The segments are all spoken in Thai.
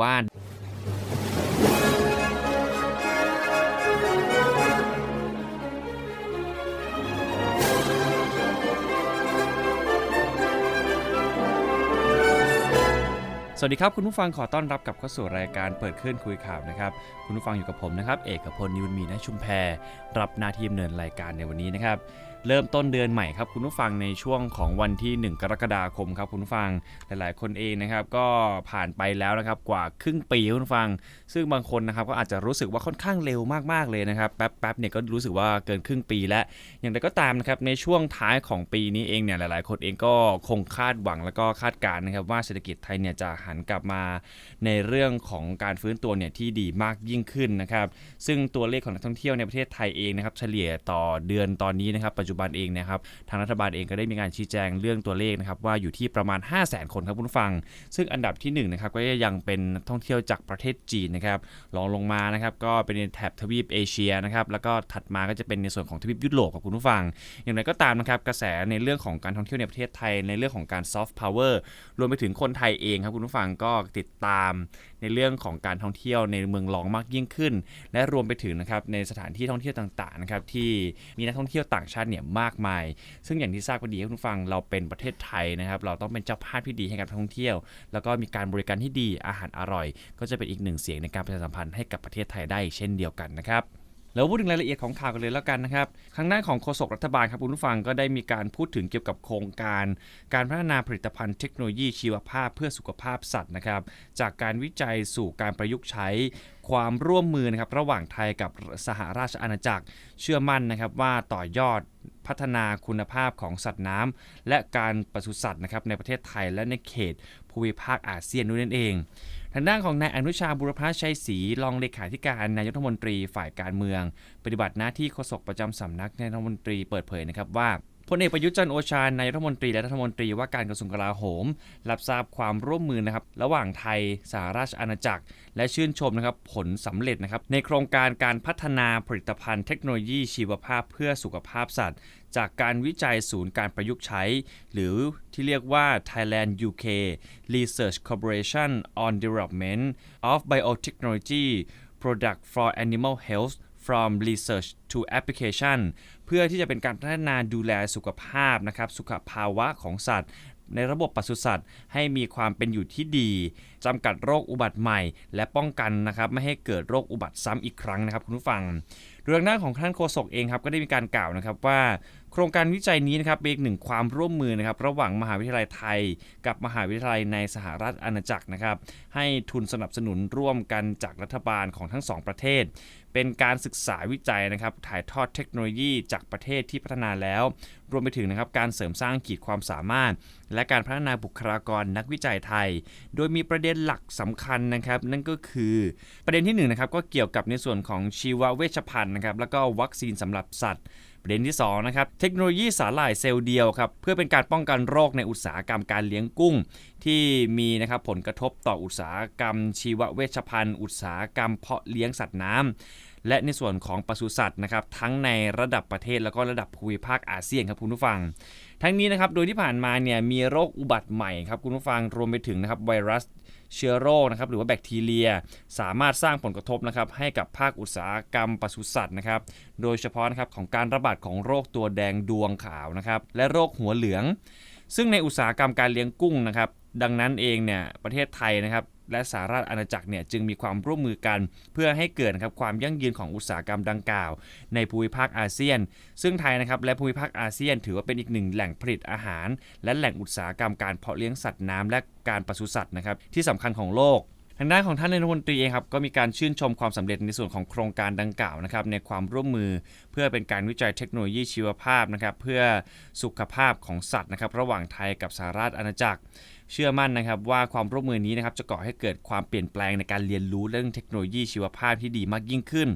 ว่าสวัสดีครับ คุณผู้ฟังขอต้อนรับกับเข้าสู่รายการเปิดเคลื่อนคุยข่าวนะครับ คุณผู้ฟังอยู่กับผมนะครับ เอกพลนิวมีณชุมแพรรับหน้าที่ดำเนินรายการในวันนี้นะครับ เริ่มต้นเดือนใหม่ครับคุณผู้ฟังในช่วงของวันที่ 1 กรกฎาคมครับคุณผู้ฟังหลาย ๆ คนเองนะครับก็ผ่านไปแล้วนะครับกว่าครึ่งปีคุณผู้ฟัง ซึ่งบางคนนะครับก็อาจจะรู้สึกว่าค่อนข้างเร็วมาก ๆ เลยนะครับแป๊บ ๆ เนี่ยก็รู้สึกว่าเกินครึ่งปีแล้ว อย่างไรก็ตามนะครับในช่วงท้ายของปีนี้เองเนี่ยหลาย ๆ คนเองก็คงคาดหวังแล้วก็คาดการณ์นะครับว่าเศรษฐกิจไทยเนี่ยจะหันกลับมาในเรื่องของการฟื้นตัวเนี่ยที่ดีมากยิ่งขึ้นนะครับซึ่งตัวเลขของนักท่องเที่ยวในประเทศไทยเองนะครับเฉลี่ยต่อเดือนตอนนี้นะครับปัจจุบันเองนะครับทางรัฐบาลเองก็ได้มีการชี้แจงเรื่องตัวเลขนะครับว่าอยู่ที่ประมาณ 5 0 0 0 0 0คนครับคุณฟัง ซึ่งอันดับที่1นะครับก็ยังเป็นท่องเที่ยวจากประเทศจีนนะครับรองลงมานะครับก็เป็นในแถบทวีปเอเชียนะครับแล้วก็ถัดมาก็จะเป็นในส่วนของทวีปยุโรปครับคุณผู้ฟัง อย่างไรก็ตามนะครับกระแสในเรื่องของการท่องเที่ยวในประเทศไทยในเรื่องของการซอฟต์พาวเวอร์รวมไปถึงคนไทยเองครับคุณผู้ฟังก็ติดตามในเรื่องของการท่องเที่ยวในเมืองรองมากยิ่งขึ้น และรวมไปถึงนะครับในสถานที่ท่องเที่ยวต่างๆนะครับที่มีนักท่องเที่ยวต่างชาติเนี่ยมากมาย ซึ่งอย่างที่ทราบกันดีคุณผู้ฟังเราเป็นประเทศไทยนะครับ เราต้องเป็นเจ้าภาพที่ดีให้กับท่องเที่ยว แล้วก็มีการบริการที่ดีอาหารอร่อย ก็จะเป็นอีกหนึ่งเสียงในการประชาสัมพันธ์ให้กับประเทศไทยได้เช่นเดียวกันนะครับแล้วพูดถึงรายละเอียดของข่าวกันเลยแล้วกันนะครับทางด้านของโฆษกรัฐบาลครับคุณผู้ฟังก็ได้มีการพูดถึงเกี่ยวกับโครงการ การพัฒนาผลิตภัณฑ์เทคโนโลยีชีวภาพเพื่อสุขภาพสัตว์นะครับ จากการวิจัยสู่การประยุกต์ใช้ ความร่วมมือนะครับระหว่างไทยกับสหราชอาณาจักรเชื่อมั่นนะครับว่าต่อยอดพัฒนาคุณภาพของสัตว์น้ำและการปศุสัตว์นะครับในประเทศไทยและในเขตภูมิภาคอาเซียนด้วยนั่นเองทางด้านของนายอนุชาบุรพชัยศรีรองเลขาธิการนายกรัฐมนตรีฝ่ายการเมือง ปฏิบัติหน้าที่โฆษกประจำสำนักนายกรัฐมนตรีเปิดเผยนะครับว่า พลเอกประยุทธ์จันโอชา นายรัฐมนตรีและรัฐมนตรีว่าการกระทรวงกลาโหม รับทราบความร่วมมือนะครับระหว่างไทยสหราชอาณาจักร และชื่นชมนะครับผลสำเร็จนะครับในโครงการการพัฒนาผลิตภัณฑ์เทคโนโลยีชีวภาพเพื่อสุขภาพสัตว์ จากการวิจัยศูนย์การประยุกต์ใช้ หรือที่เรียกว่า Thailand UK Research Corporation on Development of Biotechnology Product for Animal Health from Research to Application เพื่อที่จะเป็นการพัฒนาดูแลสุขภาพนะครับ สุขภาวะของสัตว์ ในระบบปศุสัตว์ ให้มีความเป็นอยู่ที่ดีจำกัดโรคอุบัติใหม่ และป้องกันนะครับไม่ให้เกิดโรคอุบัติซ้ำอีกครั้งนะครับคุณผู้ฟังเรื่องด้านของท่านโฆษกเองครับก็ได้มีการกล่าวนะครับว่า โครงการวิจัยนี้นะครับเป็นอีกหนึ่งความร่วมมือนะครับระหว่างมหาวิทยาลัยไทย กับมหาวิทยาลัยในสหรัฐอาณาจักรนะครับให้ทุนสนับสนุนร่วมกันจากรัฐบาลของทั้งสองประเทศ เป็นการศึกษาวิจัยนะครับถ่ายทอดเทคโนโลยีจากประเทศที่พัฒนาแล้ว รวมไปถึงนะครับการเสริมสร้างขีดความสามารถ และการพัฒนาบุคลากรนักวิจัยไทย โดยมีประเด็นหลักสำคัญนะครับ นั่นก็คือประเด็นที่1นงนะครับก็เกี่ยวกับในส่วนของชีวเวชภัณฑ์นะครับแล้วก็วัคซีนสำหรับสัตว์ ประเด็นที่2นะครับเทคโนโลยีสาหร่ายเซลล์เดียวครับเพื่อเป็นการป้องกันโรคในอุตสาหกรรมการเลี้ยงกุ้ง ที่มีนะครับผลกระทบต่ออุตสาหกรรมชีวเวชภัณฑ์ อุตสาหกรรมเพาะเลี้ยงสัตว์น้ำ และในส่วนของปศุสัตว์นะครับทั้งในระดับประเทศแล้วก็ระดับภูมิภาคอาเซียนครับคุณผู้ฟัง ทั้งนี้นะครับโดยที่ผ่านมาเนี่ยมีโรคอุบัติใหม่ครับคุณผู้ฟังรวมไปถึงนะครับไวรัสเชื้อโรคนะครับหรือว่าแบคทีเรีย สามารถสร้างผลกระทบนะครับให้กับภาคอุตสาหกรรมปศุสัตว์นะครับโดยเฉพาะนะครับของการระบาดของโรคตัวแดงดวงขาวนะครับและโรคหัวเหลือง ซึ่งในอุตสาหกรรมการเลี้ยงกุ้งนะครับดังนั้นเองเนี่ยประเทศไทยนะครับ และสหราชอาณาจักรเนี่ยจึงมีความร่วมมือกัน เพื่อให้เกิดครับความยั่งยืนของอุตสาหกรรมดังกล่าว ในภูมิภาคอาเซียน ซึ่งไทยนะครับและภูมิภาคอาเซียน ถือว่าเป็นอีกหนึ่งแหล่งผลิตอาหาร และแหล่งอุตสาหกรรมการเพาะเลี้ยงสัตว์น้ำและการปศุสัตว์นะครับที่สำคัญของโลกทางด้านของท่านนายกรัฐมนตรีเองครับก็มีการชื่นชมความสำเร็จในส่วนของโครงการดังกล่าวนะครับในความร่วมมือเพื่อเป็นการวิจัยเทคโนโลยีชีวภาพนะครับเพื่อสุขภาพของสัตว์นะครับระหว่างไทยกับสหราชอาณาจักร เชื่อมั่นนะครับว่าความร่วมมือนี้นะครับจะก่อให้เกิดความเปลี่ยนแปลงในการเรียนรู้เรื่องเทคโนโลยีชีวภาพที่ดีมากยิ่งขึ้น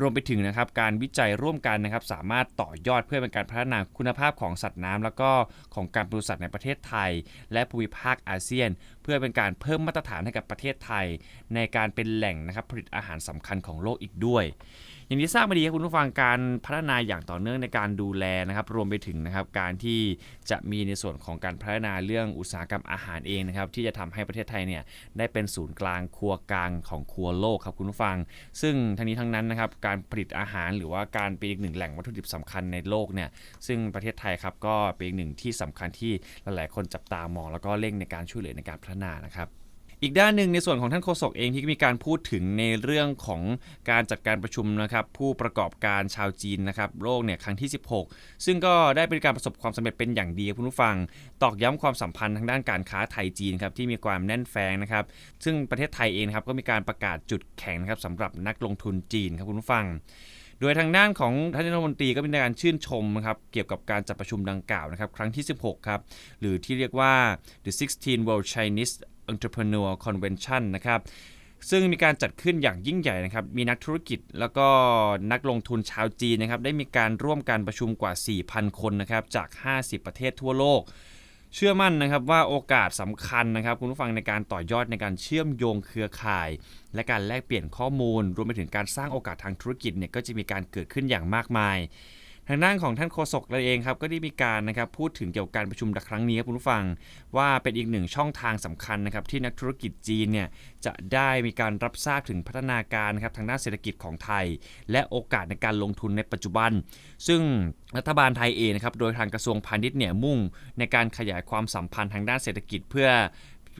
รวมไปถึงนะครับการวิจัยร่วมกันนะครับสามารถต่อยอดเพื่อเป็นการพัฒนาคุณภาพของสัตว์น้ำแล้วก็ของการปศุสัตว์ในประเทศไทย และภูมิภาคอาเซียน เพื่อเป็นการเพิ่มมาตรฐานให้กับประเทศไทย ในการเป็นแหล่งนะครับผลิตอาหารสำคัญของโลกอีกด้วย อย่างที่ทราบมาดีครับคุณผู้ฟังการพัฒนาอย่างต่อเนื่องในการดูแลนะครับ รวมไปถึงนะครับการที่จะมีในส่วนของการพัฒนาเรื่องอุตสาหกรรมอาหารเองนะครับ ที่จะทำให้ประเทศไทยเนี่ยได้เป็นศูนย์กลางครัวกลางของครัวโลกครับคุณผู้ฟัง ซึ่งทั้งนี้ทั้งนั้นนะครับการผลิตอาหารหรือว่าการเป็นอีกหนึ่งแหล่งวัตถุดิบสำคัญในโลกเนี่ยซึ่งประเทศไทยครับก็เป็นอีกหนึ่งที่สำคัญที่หลายๆ คนจับตามองแล้วก็เร่งในการช่วยเหลือในการพัฒนานะครับ อีกด้านหนึ่งในส่วนของท่านโฆษกเองที่มีการพูดถึงในเรื่องของการจัดการประชุมนะครับผู้ประกอบการชาวจีนนะครับโลกเนี่ยครั้งที่ 16 ซึ่งก็ได้เป็นการประสบความสำเร็จเป็นอย่างดีคุณผู้ฟัง ตอกย้ำความสัมพันธ์ทางด้านการค้าไทยจีนครับที่มีความแน่นแฟงนะครับซึ่งประเทศไทยเองครับก็มีการประกาศจุดแข็งนะครับสำหรับนักลงทุนจีนครับคุณผู้ฟังโดยทางด้านของท่านรัฐมนตรีก็มีการชื่นชมนะครับเกี่ยวกับการจัดประชุมดังกล่าวนะครับครั้งที่ 16 ครับ หรือที่เรียกว่า the 16 World Chinese Entrepreneur Convention นะครับซึ่งมีการจัดขึ้นอย่างยิ่งใหญ่นะครับ มีนักธุรกิจแล้วก็นักลงทุนชาวจีนนะครับ ได้มีการร่วมการประชุมกว่า 4,000 คนนะครับ จาก 50 ประเทศทั่วโลก เชื่อมั่นนะครับว่าโอกาสสำคัญนะครับ คุณผู้ฟังในการต่อยอดในการเชื่อมโยงเครือข่าย และการแลกเปลี่ยนข้อมูล รวมไปถึงการสร้างโอกาสทางธุรกิจเนี่ยก็จะมีการเกิดขึ้นอย่างมากมาย ทางด้านของท่านโฆษกเราเองครับก็ได้มีการนะครับพูดถึงเกี่ยวกับการประชุมครั้งนี้ครับคุณผู้ฟัง ว่าเป็นอีกหนึ่งช่องทางสำคัญนะครับที่นักธุรกิจจีนเนี่ยจะได้มีการรับทราบถึงพัฒนาการนะครับทางด้านเศรษฐกิจของไทย และโอกาสในการลงทุนในปัจจุบัน ซึ่งรัฐบาลไทยเองนะครับโดยทางกระทรวงพาณิชย์เนี่ยมุ่งในการขยายความสัมพันธ์ทางด้านเศรษฐกิจเพื่อ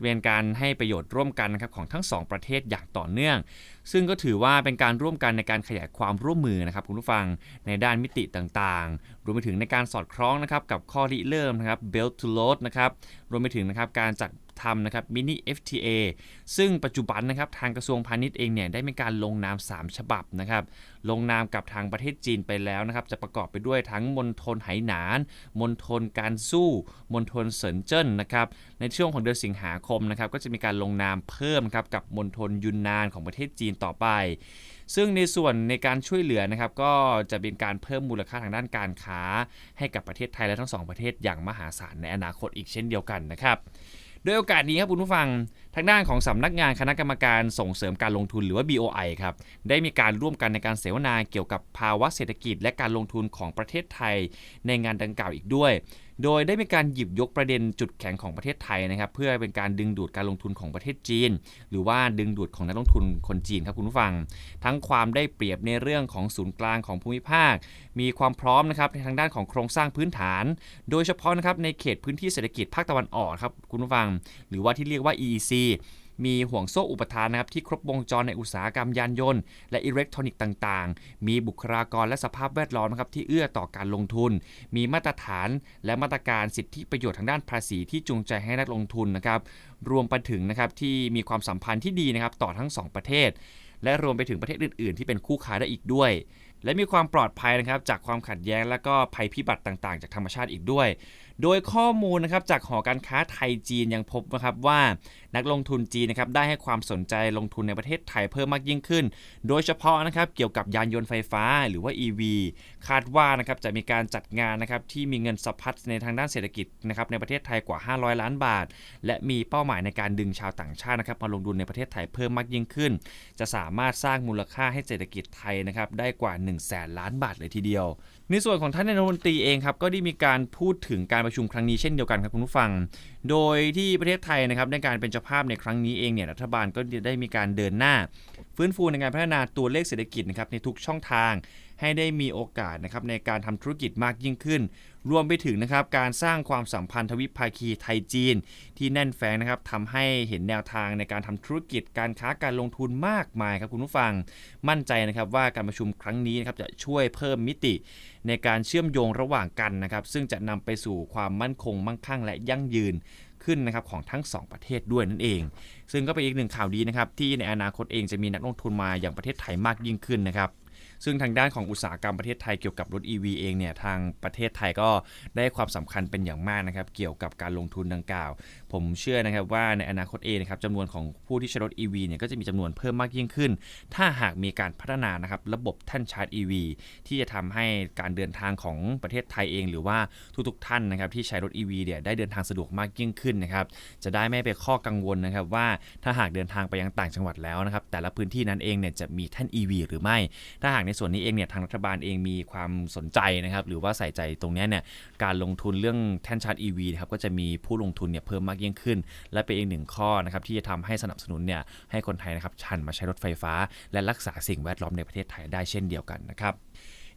เป็นการให้ประโยชน์ร่วมกันนะครับของทั้งสองประเทศอย่างต่อเนื่อง ซึ่งก็ถือว่าเป็นการร่วมกันในการขยายความร่วมมือนะครับคุณผู้ฟังในด้านมิติต่างๆ รวมไปถึงในการสอดคล้องนะครับกับข้อริเริ่มนะครับ Belt to Road นะครับรวมไปถึงนะครับการจัด ทำนะครับมินิ FTA ซึ่งปัจจุบันนะครับทางกระทรวงพาณิชย์เองเนี่ยได้มีการลงนาม 3 ฉบับนะครับลงนามกับทางประเทศจีนไปแล้วนะครับจะประกอบไปด้วยทั้งมณฑลไหหนานมณฑลการสู้มณฑลเซินเจิ้นนะครับในช่วงของเดือนสิงหาคมนะครับก็จะมีการลงนามเพิ่มครับกับมณฑลยุนนานของประเทศจีนต่อไปซึ่งในส่วนในการช่วยเหลือนะครับก็จะเป็นการเพิ่มมูลค่าทางด้านการค้า ให้กับประเทศไทยและทั้งสองประเทศอย่างมหาศาลในอนาคตอีกเช่นเดียวกันนะครับ ด้วยโอกาสนี้ครับคุณผู้ฟังทางด้านของสำนักงานคณะกรรมการส่งเสริมการลงทุนหรือว่า BOI ครับได้มีการร่วมกันในการเสวนาเกี่ยวกับภาวะเศรษฐกิจ และการลงทุนของประเทศไทยในงานดังกล่าวอีกด้วย โดยได้มีการหยิบยกประเด็นจุดแข็งของประเทศไทยนะครับเพื่อเป็นการดึงดูดการลงทุนของประเทศจีน หรือว่าดึงดูดของนักลงทุนคนจีนครับคุณผู้ฟัง ทั้งความได้เปรียบในเรื่องของศูนย์กลางของภูมิภาค มีความพร้อมนะครับในทางด้านของโครงสร้างพื้นฐาน โดยเฉพาะนะครับในเขตพื้นที่เศรษฐกิจภาคตะวันออกครับคุณผู้ฟัง หรือว่าที่เรียกว่า EEC มีห่วงโซ่อุปทานนะครับที่ครบวงจรในอุตสาหกรรมยานยนต์ และอิเล็กทรอนิกส์ต่างๆ มีบุคลากรและสภาพแวดล้อมนะครับที่เอื้อต่อการลงทุน มีมาตรฐานและมาตรการสิทธิประโยชน์ทางด้านภาษีที่จูงใจให้นักลงทุนนะครับรวมไปถึงนะครับที่มีความสัมพันธ์ที่ดีนะครับต่อทั้ง 2 ประเทศ และรวมไปถึงประเทศอื่น ๆ ที่เป็นคู่ค้าได้อีกด้วยและมีความปลอดภัยนะครับจากความขัดแย้งและก็ภัยพิบัติต่างๆ จากธรรมชาติอีกด้วย โดยข้อมูลนะครับจากหอการค้าไทยจีนยังพบนะครับว่านักลงทุนจีนนะครับได้ให้ความสนใจลงทุนในประเทศไทยเพิ่มมากยิ่งขึ้น โดยเฉพาะนะครับเกี่ยวกับยานยนต์ไฟฟ้าหรือว่า EV คาดว่านะครับจะมีการจัดงานนะครับที่มีเงินสะพัดในทางด้านเศรษฐกิจนะครับในประเทศไทยกว่า 500 ล้านบาท และมีเป้าหมายในการดึงชาวต่างชาตินะครับมาลงทุนในประเทศไทยเพิ่มมากยิ่งขึ้น จะสามารถสร้างมูลค่าให้เศรษฐกิจไทยนะครับได้กว่า 1 0 0 0 0แสนล้านบาทเลยทีเดียว ในส่วนของท่านนายกรัฐมนตรีเองครับก็ได้มีการพูดถึงการประชุมครั้งนี้เช่นเดียวกันครับคุณผู้ฟัง โดยที่ประเทศไทยนะครับในการเป็นเจ้าภาพในครั้งนี้เองเนี่ยรัฐบาลก็ได้มีการเดินหน้า ฟื้นฟูในการพัฒนาตัวเลขเศรษฐกิจนะครับในทุกช่องทาง ให้ได้มีโอกาสนะครับในการทำธุรกิจมากยิ่งขึ้น รวมไปถึงนะครับการสร้างความสัมพันธ์ทวิภาคีไทยจีน ที่แน่นแฟ้งนะครับทำให้เห็นแนวทางในการทำธุรกิจการค้าการลงทุนมากมายครับคุณผู้ฟังมั่นใจนะครับว่าการประชุมครั้งนี้นะครับจะช่วยเพิ่มมิติ ในการเชื่อมโยงระหว่างกันนะครับ ซึ่งจะนำไปสู่ความมั่นคงมั่งคั่งและยั่งยืนขึ้นนะครับของทั้ง 2 ประเทศด้วยนั่นเอง ซึ่งก็เป็นอีกหนึ่งข่าวดีนะครับที่ในอนาคตเองจะมีนักลงทุนมาอย่างประเทศไทยมากยิ่งขึ้นนะครับ ซึ่งทางด้านของอุตสาหกรรมประเทศไทยเกี่ยวกับรถ EV เองเนี่ยทางประเทศไทยก็ได้ความสำคัญเป็นอย่างมากนะครับเกี่ยวกับการลงทุนดังกล่าว ผมเชื่อนะครับว่าในอนาคตเองนะครับจำนวนของผู้ที่ใช้รถ EV เนี่ยก็จะมีจำนวนเพิ่มมากยิ่งขึ้น ถ้าหากมีการพัฒนานะครับระบบแท่นชาร์จ EV ที่จะทำให้การเดินทางของประเทศไทยเอง หรือว่าทุกๆท่านนะครับที่ใช้รถ EV เนี่ยได้เดินทางสะดวกมากยิ่งขึ้นนะครับจะได้ไม่ไปข้อกังวลนะครับว่าถ้าหากเดินทางไปยังต่างจังหวัดแล้วนะครับแต่ละพื้นที่นั้นเองเนี่ยจะมีแท่น EV หรือไม่ ถ้าหากในส่วนนี้เองเนี่ยทางรัฐบาลเองมีความสนใจนะครับหรือว่าใส่ใจตรงนี้เนี่ยการลงทุนเรื่องแท่นชาร์จ EV นะครับก็จะมีผู้ลงทุนเนี่ยเพิ่มมากยิ่งขึ้น และเป็นอีกหนึ่งข้อนะครับที่จะทำให้สนับสนุนเนี่ยให้คนไทยนะครับชันมาใช้รถไฟฟ้า และรักษาสิ่งแวดล้อมในประเทศไทยได้เช่นเดียวกันนะครับ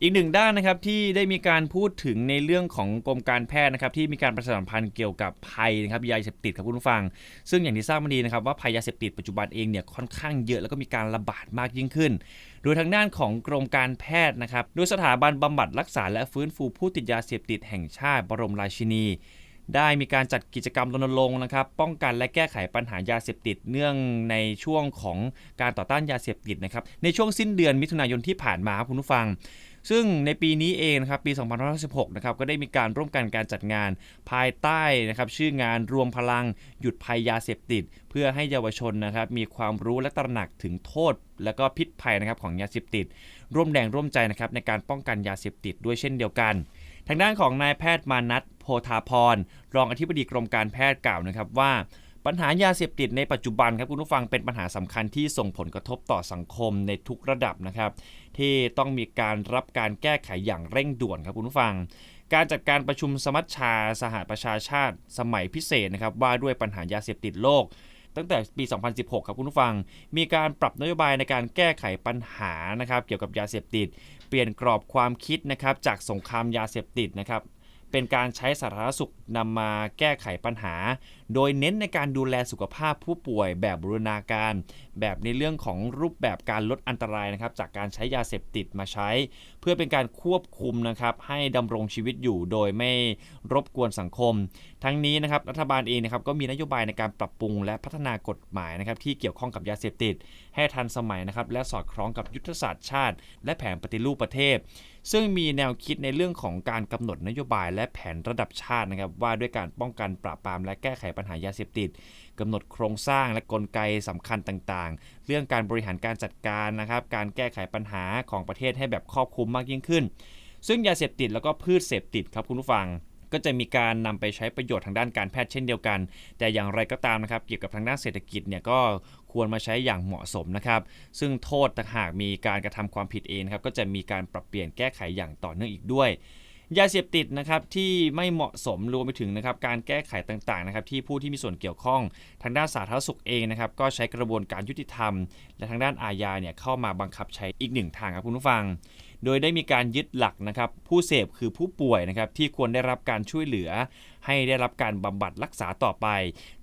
อีกหนึ่งด้านนะครับที่ได้มีการพูดถึงในเรื่องของกรมการแพทย์นะครับที่มีการประชาสัมพันธ์เกี่ยวกับภัยนะครับยาเสพติดครับคุณผู้ฟัง ซึ่งอย่างที่ทราบมาดีนะครับว่าภัยยาเสพติดปัจจุบันเองเนี่ยค่อนข้างเยอะแล้วก็มีการระบาดมากยิ่งขึ้น โดยทางด้านของกรมการแพทย์นะครับ โดยสถาบันบำบัดรักษาและฟื้นฟูผู้ติดยาเสพติดแห่งชาติบรมราชินี ได้มีการจัดกิจกรรมรณรงค์นะครับ ป้องกันและแก้ไขปัญหายาเสพติดเนื่องในช่วงของการต่อต้านยาเสพติดนะครับ ในช่วงสิ้นเดือนมิถุนายนที่ผ่านมาครับคุณผู้ฟัง ซึ่งในปีนี้เองนะครับปี 2516นะครับก็ได้มีการร่วมกันการจัดงานภายใต้นะครับชื่องานรวมพลังหยุดภัยยาเสพติด เพื่อให้เยาวชนนะครับมีความรู้และตระหนักถึงโทษ และก็พิษภัยนะครับของยาเสพติด ร่วมแรงร่วมใจนะครับในการป้องกันยาเสพติดด้วยเช่นเดียวกัน ทางด้านของนายแพทย์มานัทโพธาพรรองอธิบดีกรมการแพทย์กล่าวนะครับว่า ปัญหายาเสพติดในปัจจุบันครับคุณผู้ฟังเป็นปัญหาสำคัญที่ส่งผลกระทบต่อสังคมในทุกระดับนะครับ ที่ต้องมีการรับการแก้ไขอย่างเร่งด่วนครับคุณผู้ฟัง การจัดการประชุมสมัชชาสหประชาชาติสมัยพิเศษนะครับว่าด้วยปัญหายาเสพติดโลกตั้งแต่ปี 2016 ครับคุณผู้ฟัง มีการปรับนโยบายในการแก้ไขปัญหานะครับ เกี่ยวกับยาเสพติด เปลี่ยนกรอบความคิดนะครับจากสงครามยาเสพติดนะครับ เป็นการใช้สาธารณสุขนำมาแก้ไขปัญหา โดยเน้นในการดูแลสุขภาพผู้ป่วยแบบบูรณาการ แบบในเรื่องของรูปแบบการลดอันตรายนะครับจากการใช้ยาเสพติดมาใช้ เพื่อเป็นการควบคุมนะครับให้ดำรงชีวิตอยู่โดยไม่รบกวนสังคม ทั้งนี้นะครับรัฐบาลเองนะครับก็มีนโยบายในการปรับปรุง และพัฒนากฎหมายนะครับที่เกี่ยวข้องกับยาเสพติด ให้ทันสมัยนะครับและสอดคล้องกับยุทธศาสตร์ชาติ และแผนปฏิรูปประเทศ ซึ่งมีแนวคิดในเรื่องของการกำหนดนโยบายและแผนระดับชาตินะครับ ว่าด้วยการป้องกันปราบปรามและแก้ไขปัญหายาเสพติดกำหนดโครงสร้างและกลไกสำคัญต่างๆ เรื่องการบริหารการจัดการนะครับ การแก้ไขปัญหาของประเทศให้แบบครอบคลุมมากยิ่งขึ้น ซึ่งยาเสพติดแล้วก็พืชเสพติดครับคุณผู้ฟังก็จะมีการนำไปใช้ประโยชน์ทางด้านการแพทย์เช่นเดียวกัน แต่อย่างไรก็ตามนะครับ เกี่ยวกับทางด้านเศรษฐกิจเนี่ยก็ ควรมาใช้อย่างเหมาะสมนะครับ ซึ่งโทษต่างหากมีการกระทำความผิดเองครับ ก็จะมีการปรับเปลี่ยนแก้ไขอย่างต่อเนื่องอีกด้วย ยาเสพติดนะครับที่ไม่เหมาะสมรวมไปถึงนะครับการแก้ไขต่างๆนะครับที่ผู้ที่มีส่วนเกี่ยวข้อง ทางด้านสาธารณสุขเองนะครับก็ใช้กระบวนการยุติธรรม และทางด้านอาญาเนี่ยเข้ามาบังคับใช้อีกหนึ่งทางครับคุณผู้ฟัง โดยได้มีการยึดหลักนะครับผู้เสพคือผู้ป่วยนะครับที่ควรได้รับการช่วยเหลือ ให้ได้รับการบำบัดรักษาต่อไป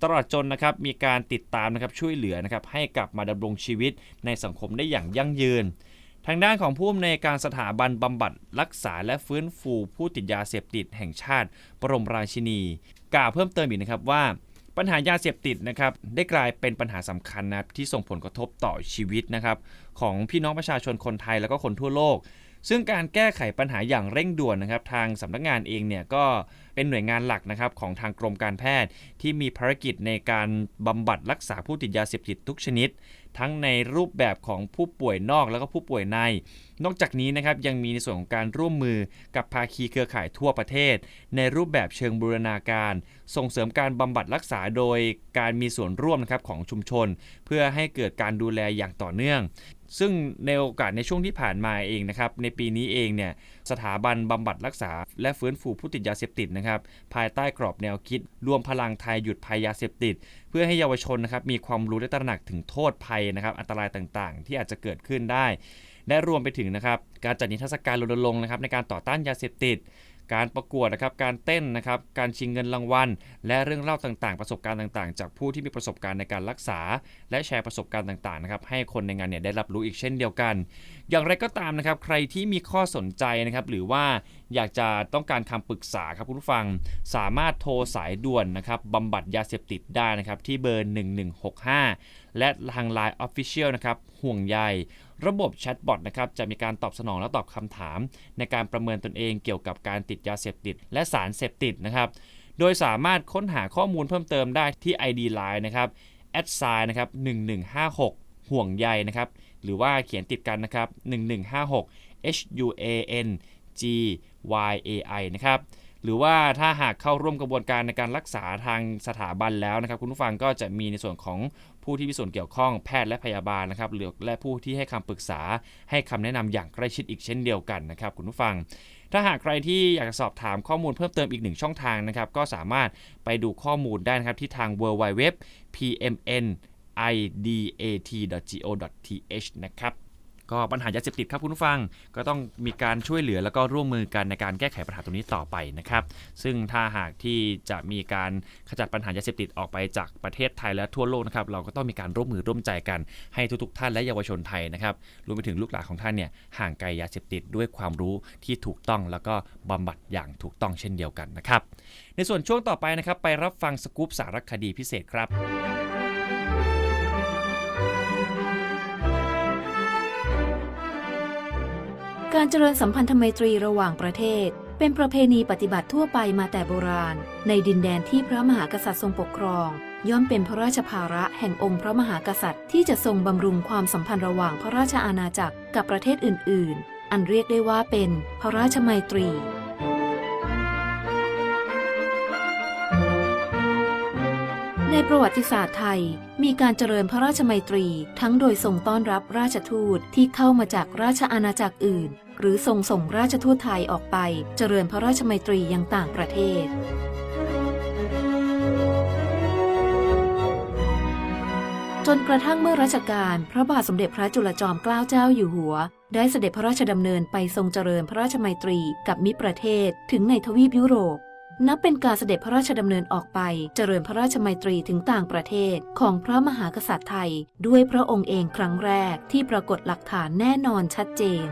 ตลอดจนนะครับมีการติดตามนะครับช่วยเหลือนะครับให้กลับมาดำรงชีวิตในสังคมได้อย่างยั่งยืนทางด้านของผู้อำนวยการสถาบันบำบัดรักษาและฟื้นฟูผู้ติดยาเสพติดแห่งชาติบรมราชินี กล่าวเพิ่มเติมอีกนะครับว่า ปัญหายาเสพติดนะครับได้กลายเป็นปัญหาสำคัญนะที่ส่งผลกระทบต่อชีวิตนะครับของพี่น้องประชาชนคนไทยแล้วก็คนทั่วโลก ซึ่งการแก้ไขปัญหาอย่างเร่งด่วนนะครับ ทางสำนักงานเองเนี่ยก็เป็นหน่วยงานหลักนะครับของทางกรมการแพทย์ที่มีภารกิจในการบำบัดรักษาผู้ติดยาเสพติดทุกชนิด ทั้งในรูปแบบของผู้ป่วยนอกแล้วก็ผู้ป่วยใน นอกจากนี้นะครับยังมีในส่วนของการร่วมมือกับภาคีเครือข่ายทั่วประเทศ ในรูปแบบเชิงบูรณาการ ส่งเสริมการบำบัดรักษาโดยการมีส่วนร่วมนะครับของชุมชน เพื่อให้เกิดการดูแลอย่างต่อเนื่อง ซึ่งในโอกาสในช่วงที่ผ่านมาเองนะครับในปีนี้เองเนี่ย สถาบันบำบัดรักษา และฟื้นฟูผู้ติดยาเสพติดนะครับภายใต้กรอบแนวคิดรวมพลังไทยหยุดภัยยาเสพติด เพื่อให้เยาวชนนะครับมีความรู้และตระหนักถึงโทษภัยนะครับอันตรายต่างๆ ที่อาจจะเกิดขึ้นได้และรวมไปถึงนะครับการจัดนิทรรศการรณรงค์นะครับในการต่อต้านยาเสพติด การประกวดนะครับการเต้นนะครับการชิงเงินรางวัล และเรื่องเล่าต่างๆ ประสบการณ์ต่างๆ จากผู้ที่มีประสบการณ์ในการรักษา และแชร์ประสบการณ์ต่างๆนะครับให้คนในงานเนี่ยได้รับรู้อีกเช่นเดียวกัน อย่างไรก็ตามนะครับใครที่มีข้อสนใจนะครับหรือว่าอยากจะต้องการคำปรึกษาครับคุณผู้ฟัง สามารถโทรสายด่วนนะครับบำบัดยาเสพติดได้นะครับที่เบอร์ 1165 และทาง Line Official นะครับห่วงใย ระบบแชทบอทนะครับจะมีการตอบสนองและตอบคำถาม ในการประเมินตนเองเกี่ยวกับการติดยาเสพติด และสารเสพติดนะครับ โดยสามารถค้นหาข้อมูลเพิ่มเติมได้ที่ ID Line นะครับแอดไซน์นะครับ1156 ห่วงใยนะครับ หรือว่าเขียนติดกันนะครับ 1156 H U A N G Y A I นะครับ หรือว่าถ้าหากเข้าร่วมกระบวนการในการรักษาทางสถาบันแล้วนะครับ คุณผู้ฟังก็จะมีในส่วนของผู้ที่มีส่วนเกี่ยวข้องแพทย์และพยาบาลนะครับหรือและผู้ที่ให้คำปรึกษา ให้คำแนะนำอย่างใกล้ชิดอีกเช่นเดียวกันนะครับ คุณผู้ฟัง ถ้าหากใครที่อยากจะสอบถามข้อมูลเพิ่มเติมอีกหนึ่งช่องทางนะครับ ก็สามารถไปดูข้อมูลได้นะครับที่ทาง w w w pmn idat.go.th นะครับ ก็ปัญหายาเสพติดครับคุณผู้ฟัง ก็ต้องมีการช่วยเหลือแล้วก็ร่วมมือกันในการแก้ไขปัญหาตรงนี้ต่อไปนะครับ ซึ่งถ้าหากที่จะมีการขจัดปัญหายาเสพติดออกไปจากประเทศไทยและทั่วโลกนะครับเราก็ต้องมีการร่วมมือร่วมใจกันให้ทุกๆ ท่านและเยาวชนไทยนะครับรวมไปถึงลูกหลานของท่านเนี่ยห่างไกลยาเสพติดด้วยความรู้ที่ถูกต้องแล้วก็บำบัดอย่างถูกต้องเช่นเดียวกันนะครับในส่วนช่วงต่อไปนะครับไปรับฟังสกู๊ปสารคดีพิเศษครับ การเจริญสัมพันธไมตรีระหว่างประเทศ เป็นประเพณีปฏิบัติทั่วไปมาแต่โบราณ ในดินแดนที่พระมหากษัตริย์ทรงปกครอง ย่อมเป็นพระราชภาระแห่งองค์พระมหากษัตริย์ที่จะทรงบำรุงความสัมพันธ์ระหว่างพระราชอาณาจักรกับประเทศอื่น ๆ อันเรียกได้ว่าเป็นพระราชไมตรี ในประวัติศาสตร์ไทย มีการเจริญพระราชมัยตรี ทั้งโดยทรงต้อนรับราชทูตที่เข้ามาจากราชอาณาจักรอื่น หรือทรงส่งราชทูตไทยออกไป เจริญพระราชมัยตรียังต่างประเทศจนกระทั่งเมื่อรัชกาลพระบาทสมเด็จพระจุลจอมเกล้าเจ้าอยู่หัว ได้เสด็จพระราชดำเนินไปทรงเจริญพระราชมัยตรีกับมิตรประเทศถึงในทวีปยุโรป นับเป็นการเสด็จพระราชดำเนินออกไปเจริญพระราชมัยตรีถึงต่างประเทศของพระมหากษัตริย์ไทย ด้วยพระองค์เองครั้งแรกที่ปรากฏหลักฐานแน่นอนชัดเจน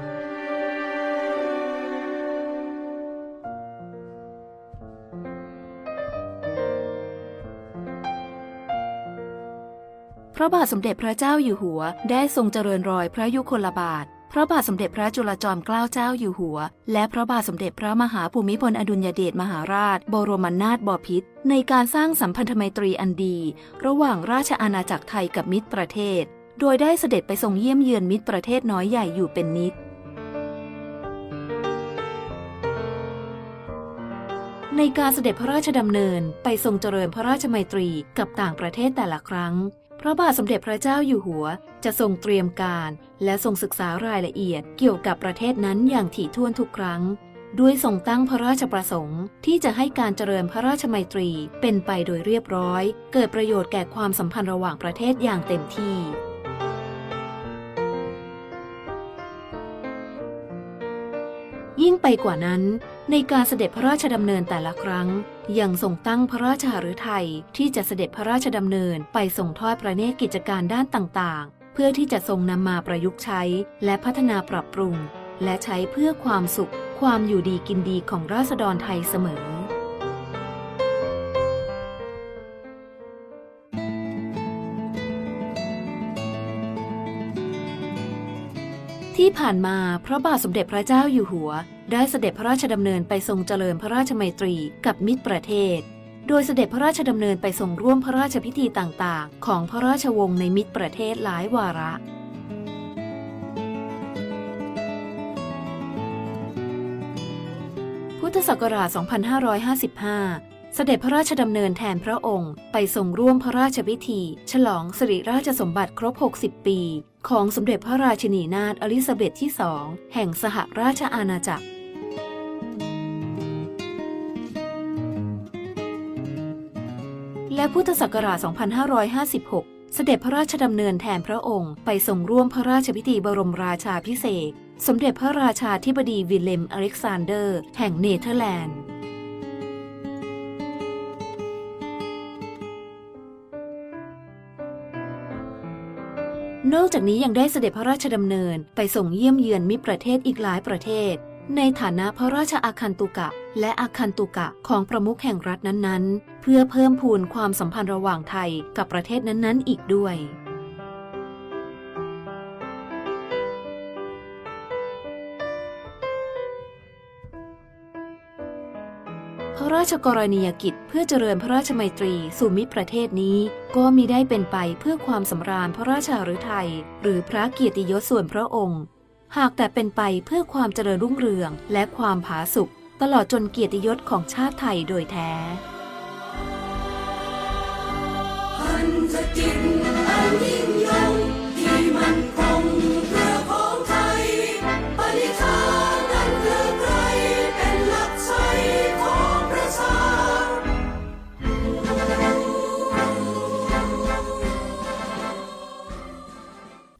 พระบาทสมเด็จพระเจ้าอยู่หัว ได้ทรงเจริญรอยพระยุคลบาท พระบาทสมเด็จพระจุลจอมเกล้าเจ้าอยู่หัว และพระบาทสมเด็จพระมหาภูมิพลอดุลยเดชมหาราช บรมนาถบพิตรในการสร้างสัมพันธไมตรีอันดี ระหว่างราชอาณาจักรไทยกับมิตรประเทศ โดยได้เสด็จไปทรงเยี่ยมเยือนมิตรประเทศน้อยใหญ่อยู่เป็นนิดในการเสด็จพระราชดำเนินไปทรงเจริญพระราชมัยตรีกับต่างประเทศแต่ละครั้ง พระบาทสมเด็จพระเจ้าอยู่หัว จะทรงเตรียมการ และทรงศึกษารายละเอียดเกี่ยวกับประเทศนั้นอย่างถี่ถ้วนทุกครั้ง ด้วยทรงตั้งพระราชประสงค์ ที่จะให้การเจริญพระราชมัยตรีเป็นไปโดยเรียบร้อย เกิดประโยชน์แก่ความสัมพันธ์ระหว่างประเทศอย่างเต็มที่ยิ่งไปกว่านั้น ในการเสด็จพระราชดำเนินแต่ละครั้ง ยังทรงตั้งพระราชหฤทัยที่จะเสด็จพระราชดำเนินไปส่งทอดประเนตรกิจการด้านต่างๆ เพื่อที่จะทรงนำมาประยุกต์ใช้ และพัฒนาปรับปรุง และใช้เพื่อความสุข ความอยู่ดีกินดีของราษฎรไทยเสมอ ที่ผ่านมาพระบาทสมเด็จพระเจ้าอยู่หัว ได้เสด็จพระราชดำเนินไปทรงเจริญพระราชมัยตรีกับมิตรประเทศ โดยเสด็จพระราชดำเนินไปทรงร่วมพระราชพิธีต่างๆ ของพระราชวงศ์ในมิตรประเทศหลายวาระพุทธศักราช 2555 เสด็จพระราชดำเนินแทนพระองค์ ไปทรงร่วมพระราชพิธี ฉลองสิริราชสมบัติครบ 60 ปี ของสมเด็จพระราชินีนาถอลิซาเบธที่สองแห่งสหราชอาณาจักรและพุทธศักราช 2556 เสด็จพระราชดำเนินแทนพระองค์ ไปทรงร่วมพระราชพิธีบรมราชาพิเศษ สมเด็จพระราชาธิบดีวิลเลมอเล็กซานเดอร์ แห่งเนเธอร์แลนด์ นอกจากนี้ยังได้เสด็จพระราชดำเนินไปส่งเยี่ยมเยือนมิตรประเทศอีกหลายประเทศ ในฐานะพระราชอาคันตุกะ และอาคันตุกะของประมุขแห่งรัฐนั้นๆ เพื่อเพิ่มพูนความสัมพันธ์ระหว่างไทยกับประเทศนั้นๆ อีกด้วย ระราชกรณียกิจเพื่อเจริญพระราชมัยตรีสู่มิตรประเทศนี้ ก็มิได้เป็นไปเพื่อความสำราญพระราชาฤทัยหรือพระเกียรติยศส่วนพระองค์ หากแต่เป็นไปเพื่อความเจริญรุ่งเรือง และความผาสุกตลอดจนเกียรติยศของชาติไทยโดยแท้พันธกิจอันยิ่งยงที่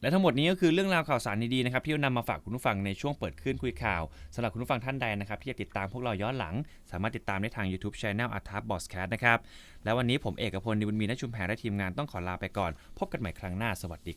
และทั้งหมดนี้ก็คือเรื่องราวข่าวสารดีๆนะครับที่นำมาฝากคุณผู้ฟังในช่วงเปิดขึ้นคุยข่าวสำหรับคุณผู้ฟังท่านใดนะครับที่อยากติดตามพวกเราย้อนหลัง สามารถติดตามได้ทาง YouTube Channel a r t a b o s c a t นะครับและวันนี้ผมเอกพลนิวมีนชุมแพรและทีมงานต้องขอลาไปก่อน พบกันใหม่ครั้งหน้าสวัสดี